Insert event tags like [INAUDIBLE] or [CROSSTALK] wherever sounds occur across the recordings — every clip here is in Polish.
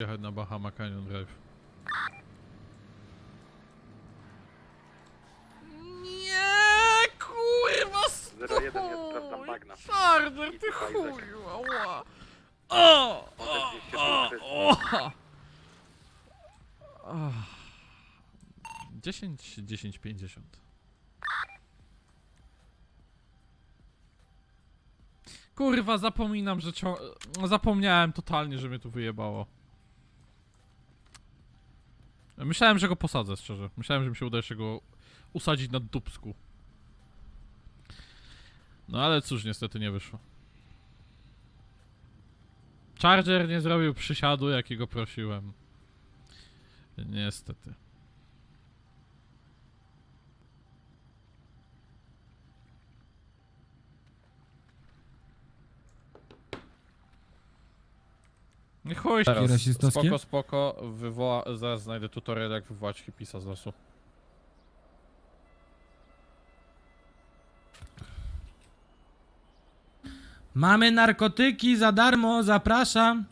jechać na Bahama Canyon Drive. Nie, kurwa, 01, sprawdzam bagna. Czarny, ty chuju, ała. O, o, o, o. Ach. 10, 10, 50. Kurwa, zapominam, że cią... no, Zapomniałem totalnie, że mnie tu wyjebało. Myślałem, że go posadzę, szczerze. Myślałem, że mi się uda jeszcze go usadzić na dupsku. No ale cóż, niestety nie wyszło. Charger nie zrobił przysiadu, jakiego prosiłem. Niestety. Nie chuj Takie rasistowskie? Spoko, spoko. Wywoła... Zaraz znajdę tutorial, jak wywołać hipisa z losu. Mamy narkotyki za darmo, zapraszam.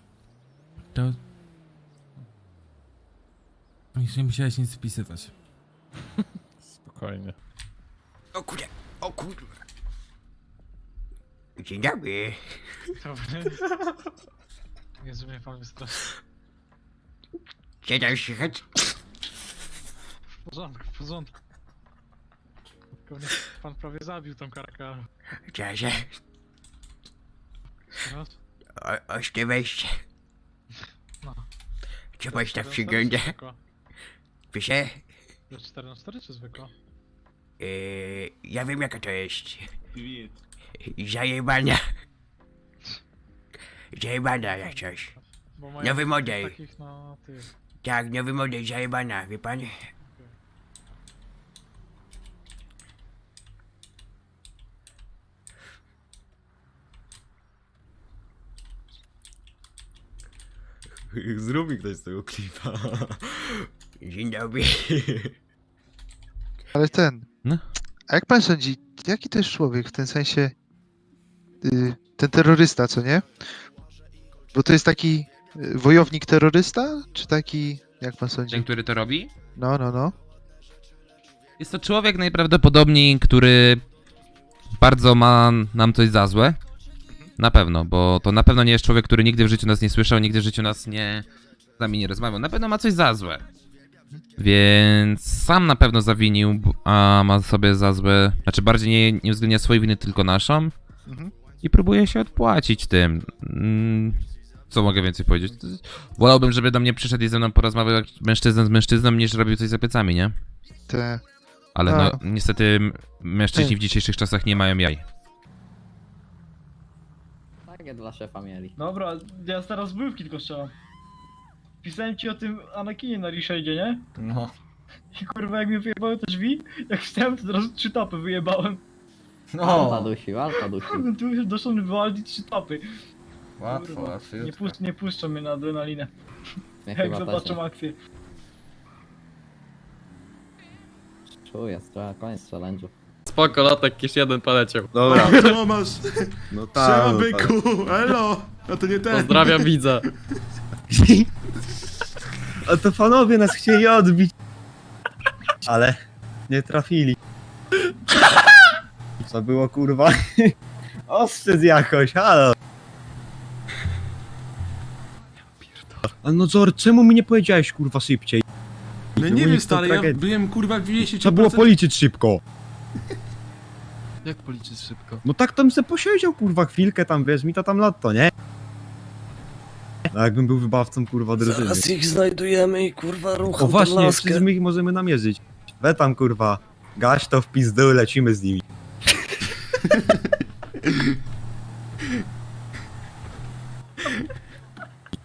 To... Już nie musiałeś nic wpisywać. [LAUGHS] Spokojnie. O kurde, o kurde. Dzień dobry. Dobry. [LAUGHS] Jezu, mnie pan wystraszył. Gdzie tam słychać? W porządku, w porządku. Tylko mnie pan prawie zabił tą karkę. Cześć. Teraz? O, ośkie wejście. No. Czy bądź tak na cztery przygląda? czy zwykła? Pisze? Że 4 na 4 czy zwykła? Yy, ja wiem jaka to jest. Zajebana. Zajebana jak coś. Bo Nowy model. Takich na tych. Tak, nowy model zajebana, wie pan? [LAUGHS] Zrób mi ktoś z tego klipa. [LAUGHS] Dzień dobry. [LAUGHS] Ale ten. No. A jak pan sądzi, jaki to jest człowiek w tym sensie. y, ten terrorysta, co nie? Bo to jest taki y, wojownik terrorysta? Czy taki. Jak pan sądzi? Ten, który to robi? No, no, no. Jest to człowiek najprawdopodobniej, który bardzo ma nam coś za złe. Na pewno, bo to na pewno nie jest człowiek, który nigdy w życiu nas nie słyszał, nigdy w życiu nas nie z nami nie rozmawiał. Na pewno ma coś za złe. Więc sam na pewno zawinił, a ma sobie za złe, znaczy bardziej nie, nie uwzględnia swojej winy, tylko naszą. Mhm. I próbuje się odpłacić tym. Mm, Co mogę więcej powiedzieć? Wolałbym, żeby do mnie przyszedł i ze mną porozmawiał jak mężczyzna z mężczyzną, niż robił coś za plecami, nie? Te. Ale A. no, niestety m- mężczyźni w dzisiejszych czasach nie mają jaj. Takie dla szefa mieli. Dobra, ja teraz zbywki tylko strzelam. Pisałem ci o tym Anakinie na Rishadzie, nie? No. I kurwa jak mi wyjebały te drzwi, jak wstałem to od razu trzy topy wyjebałem. Dusił, alta dusił. Tu już doszło mi wywalić trzy topy. Łatwo, Kurwa, łatwo. Nie, pusz, nie puszczą mnie na adrenalinę, Nie jak chyba też zobaczą nie. akcję. Czuję, czuję, koniec challenge'u. Spoko, latek, już jeden poleciał. Dobra. [LAUGHS] Co masz? No tak. no tak. elo! No to nie ten. Pozdrawiam widza. [LAUGHS] A to panowie nas chcieli odbić. Ale nie trafili. [LAUGHS] Co było kurwa? Ostrzec jakoś, halo. Ale no Zor, czemu mi nie powiedziałeś kurwa szybciej? No nie wiem stary, ja byłem kurwa w 10%. Trzeba było policzyć szybko. [LAUGHS] Jak policzyć szybko? No tak tam se posiedział kurwa chwilkę tam, wiesz, mi to tam latto, nie? No jakbym był wybawcą kurwa drużyny. ich znajdujemy i kurwa rucham O właśnie, przecież my ich możemy namierzyć. We tam kurwa, gaś to w pizdu, lecimy z nimi. [LAUGHS]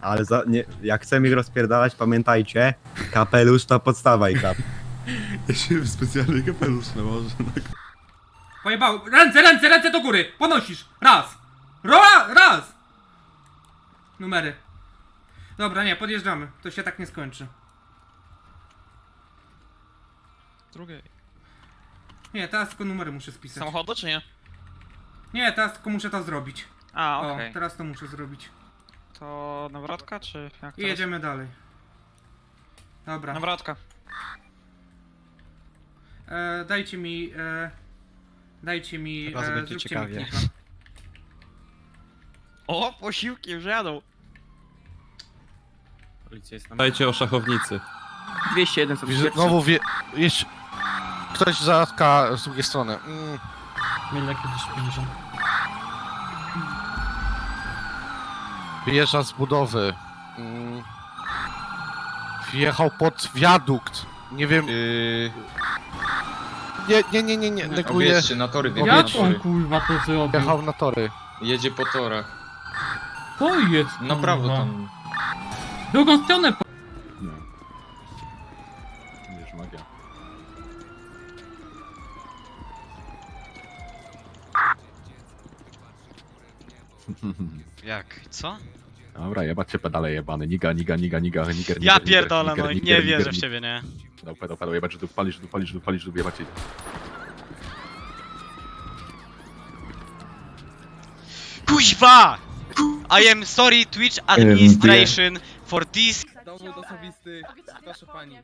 Ale za, nie, jak chcemy ich rozpierdalać, pamiętajcie, kapelusz to podstawa i kap. [LAUGHS] Ja się specjalny kapelusz nałożę. Pojebał! Ręce, ręce, ręce do góry! Podnosisz! Raz! Roa! Raz! Numery. Dobra, nie, podjeżdżamy. To się tak nie skończy. Drugiej. Nie, teraz tylko numery muszę spisać. Samochodu czy nie? Nie, teraz tylko muszę to zrobić. A, O, okej. teraz to muszę zrobić. To nawrotka, czy jak I jedziemy dalej. Dobra. Nawrotka. E, dajcie mi. E, dajcie mi. Teraz E, będzie zróbcie ciekawie. mi. O, posiłki już jadą. Dajcie o szachownicy. 201 sobie Znowu wie... Jeszcze... Ktoś zatka z drugiej strony. Mm. Mieli jakieś 50. Wyjeżdża z budowy. Mm. Wjechał pod wiadukt. Nie wiem... Nie, nie, nie, nie, nie. Neguję. na tory, Jak on kurwa to zrobił? Wjechał na tory. Jedzie po torach. To jest kurwa. Drugą stronę po... [LAUGHS] Jak? Co? Dobra, jebać cię pedale jebany. Niga, niga, niga, niga, niger, Ja niger, pierdolę, niger, no niger, nie niger, wierzę niger, w ciebie, nie? Pedał, pedał, pedał, jebać, że tu palisz, tu palisz, tu palisz, tu jebać cię. Kuźwa! I am sorry Twitch administration for this. Dowód osobisty, proszę pani.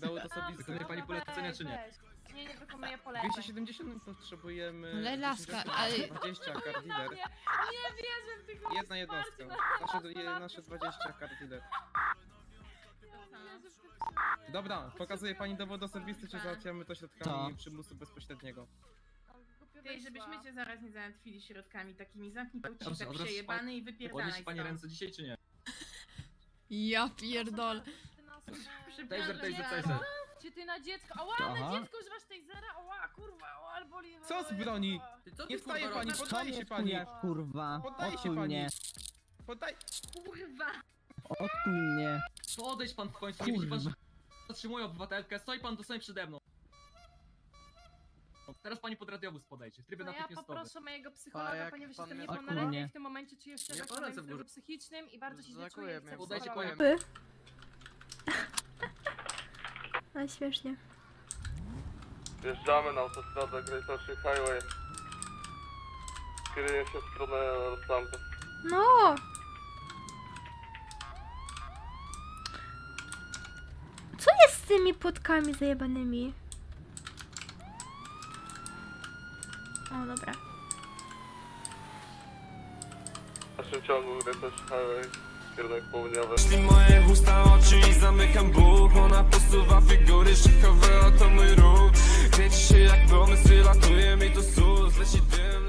Dowód osobisty, wykonuje pani polecenia czy nie? Nie, nie wykonuję poleceń. 270 potrzebujemy... Ale laska, 10, ale- 20 kart dealer. Nie wierzę w tych Jedna jednostka. Nasze, je- nasze 20 kart dealer. Dobra, pokazuje pani dowód osobisty, czy załatwiamy to środkami przymusu bezpośredniego? Ty, żebyśmy cię zaraz nie załatwili środkami takimi. Zamknij to Dobrze, tak od razu przejebany i wypierdalaj stąd. dzisiaj czy nie? Ja pierdol. Taser, taser, taser. Czy ty na dziecko? Ała, Aha. na dziecko używasz tasera? Ała, kurwa, ała, boli. Co z broni? Nie wstaje pani, poddaje się pani! kurwa? Poddaje się pani! Poddaj... Kurwa. Odkuj mnie. Podejdź pan w końcu, nie widzi pan, że zatrzymuję obywatelkę, stoi pan dosłownie przede mną. Teraz pani pod radiowóz podejdzie, w trybie To ja poproszę mojego psychologa, ponieważ jestem niepełnoletni w tym momencie czuję się tak powiem w zdrowiu psychicznym i bardzo się źle czuję. Chcę Podajcie psychologa. No śmiesznie. Wjeżdżamy na autostradę Great Ocean Highway. Kieruję się w stronę Roslampy. No! Co jest z tymi płotkami zajebanymi? O, dobra. W naszym ciągu Great Ocean Highway. Jeśli moje usta oczy i zamykam buch Ona posuwa figury szykowe, oto mój ruch. Kręci się jak pomysł, latuje mi to sus Leci dym